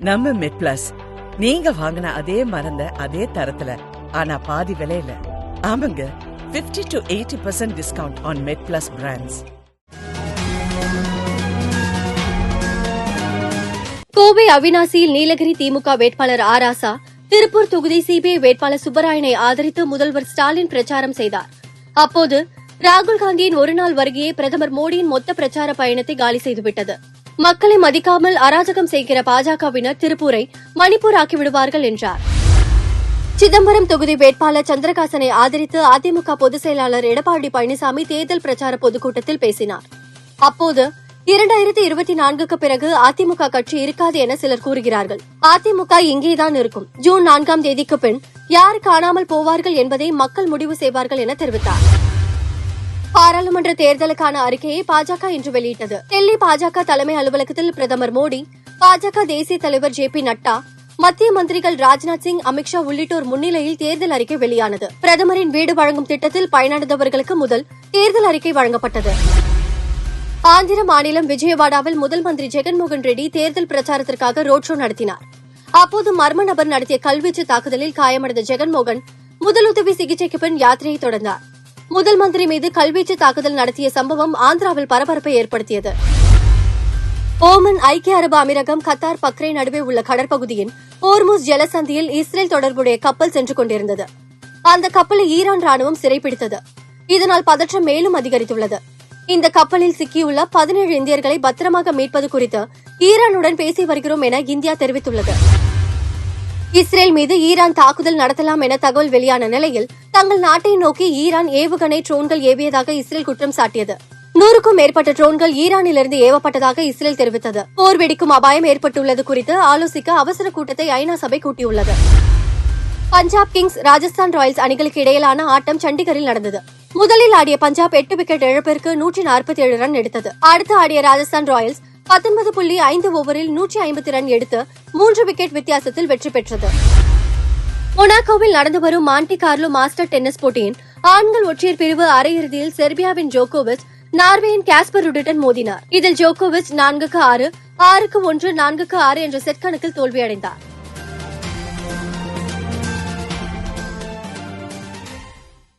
நம்ம மெட் பிளஸ் நீங்க வாங்கின அதே மருந்த அதே தரத்துல ஆனா பாதி விலையில. ஆமாங்க 50 to eighty percent discount on met plus brands Kovai அவினாசியில் Nilgiri திமுக வேட்பாளர் ஆராசா திருப்பூர் தொகுதி சிபிஐ வேட்பாளர் சுப்பராயனை ஆதரித்து முதல்வர் ஸ்டாலின் பிரச்சாரம் செய்தார். அப்போது ராகுல் காந்தியின் ஒருநாள் வருகையே பிரதமர் மோடியின் மொத்த பிரச்சார பயணத்தை காலி செய்துவிட்டது. மக்களை மதிக்காமல் அராஜகம் செய்கிற பாஜகவினர் திருப்பூரை மணிப்பூர் ஆக்கிவிடுவார்கள் என்றார். சிதம்பரம் தொகுதி வேட்பாளர் சந்திரகாசனை ஆதரித்து அதிமுக பொதுச் செயலாளர் எடப்பாடி பழனிசாமி தேர்தல் பிரச்சார பொதுக்கூட்டத்தில் பேசினார். அப்போது இரண்டாயிரத்தி இருபத்தி நான்குக்கு பிறகு அதிமுக கட்சி இருக்காது என சிலர் கூறுகிறார்கள். அதிமுக இங்கேதான் இருக்கும். ஜூன் நான்காம் தேதிக்கு பின் யார் காணாமல் போவார்கள் என்பதை மக்கள் முடிவு செய்வார்கள் என தெரிவித்தார். பாராளுமன்ற தேர்தலுக்கான அறிக்கையை பாஜக இன்று வெளியிட்டது. டெல்லி பாஜக தலைமை அலுவலகத்தில் பிரதமர் மோடி பாஜக தேசிய தலைவர் ஜே பி நட்டா மத்திய மந்திரிகள் ராஜ்நாத் சிங் அமித்ஷா உள்ளிட்டோர் முன்னிலையில் தேர்தல் அறிக்கை வெளியானது. பிரதமரின் வீடு வழங்கும் திட்டத்தில் பயனடைந்தவர்களுக்கு முதல் தேர்தல் அறிக்கை வழங்கப்பட்டது. ஆந்திர மாநிலம் விஜயவாடாவில் முதல் மந்திரி ஜெகன்மோகன் ரெட்டி தேர்தல் பிரச்சாரத்திற்காக ரோட் ஷோ நடத்தினார். அப்போது மர்ம நபர் நடத்திய கல்வீச்சு தாக்குதலில் காயமடைந்த ஜெகன்மோகன் முதலுதவி சிகிச்சைக்கு பின் யாத்திரையை தொடர்ந்தார். முதல் மந்திரி மீது கல்வீச்சு தாக்குதல் நடத்திய சம்பவம் ஆந்திராவில் பரபரப்பை ஏற்படுத்தியது. ஓமன் ஐக்கிய அரபு அமீரகம் கத்தார் பக்ரே நடுவே உள்ள கடற்பகுதியின் ஓர்முஸ் ஜலசந்தியில் இஸ்ரேல் தொடர்புடைய கப்பல் சென்று கொண்டிருந்தது. அந்த கப்பலை ஈரான் ராணுவம் சிறைப்பிடித்தது. இதனால் பதற்றம் மேலும் அதிகரித்துள்ளது. இந்த கப்பலில் சிக்கியுள்ள பதினேழு இந்தியர்களை பத்திரமாக மீட்பது குறித்து ஈரானுடன் பேசி வருகிறோம் என இந்தியா தெரிவித்துள்ளது. இஸ்ரேல் மீது ஈரான் தாக்குதல் நடத்தலாம் என தகவல் வெளியான நிலையில் தங்கள் நாட்டை நோக்கி ஈரான் ஏவுகணை ட்ரோன்கள் ஏவியதாக இஸ்ரேல் குற்றம் சாட்டியது. நூறுக்கும் மேற்பட்ட ட்ரோன்கள் ஈரானிலிருந்து ஏவப்பட்டதாக இஸ்ரேல் தெரிவித்தது. போர் வெடிக்கும் அபாயம் ஏற்பட்டுள்ளது குறித்து ஆலோசிக்க அவசர கூட்டத்தை ஐநா சபை கூட்டியுள்ளது. பஞ்சாப் கிங்ஸ் ராஜஸ்தான் ராயல்ஸ் அணிகளுக்கு இடையிலான ஆட்டம் சண்டிகரில் நடந்தது. முதலில் ஆடிய பஞ்சாப் எட்டு விக்கெட் இழப்பிற்கு நூற்றி நாற்பத்தி ஏழு ரன் எடுத்தது. அடுத்து ஆடிய ராஜஸ்தான் ராயல்ஸ் பத்தொன்பது புள்ளி ஐந்து ஓவரில் நூற்றி ஐம்பத்தி ரன் எடுத்து மூன்று விக்கெட் வித்தியாசத்தில் வெற்றி பெற்றது. மொனாக்கோவில் நடந்து வரும் மாண்டி கார்லோ மாஸ்டர் டென்னிஸ் போட்டியின் ஆண்கள் ஒற்றையர் பிரிவு அரையிறுதியில் செர்பியாவின் ஜோகோவிச் நார்வேயின் காஸ்பர் ருடுடன் மோதினார். இதில் ஜோகோவிச் நான்குக்கு ஆறு ஆறுக்கு ஒன்று நான்குக்கு ஆறு என்ற செட் கணக்கில் தோல்வியடைந்தார்.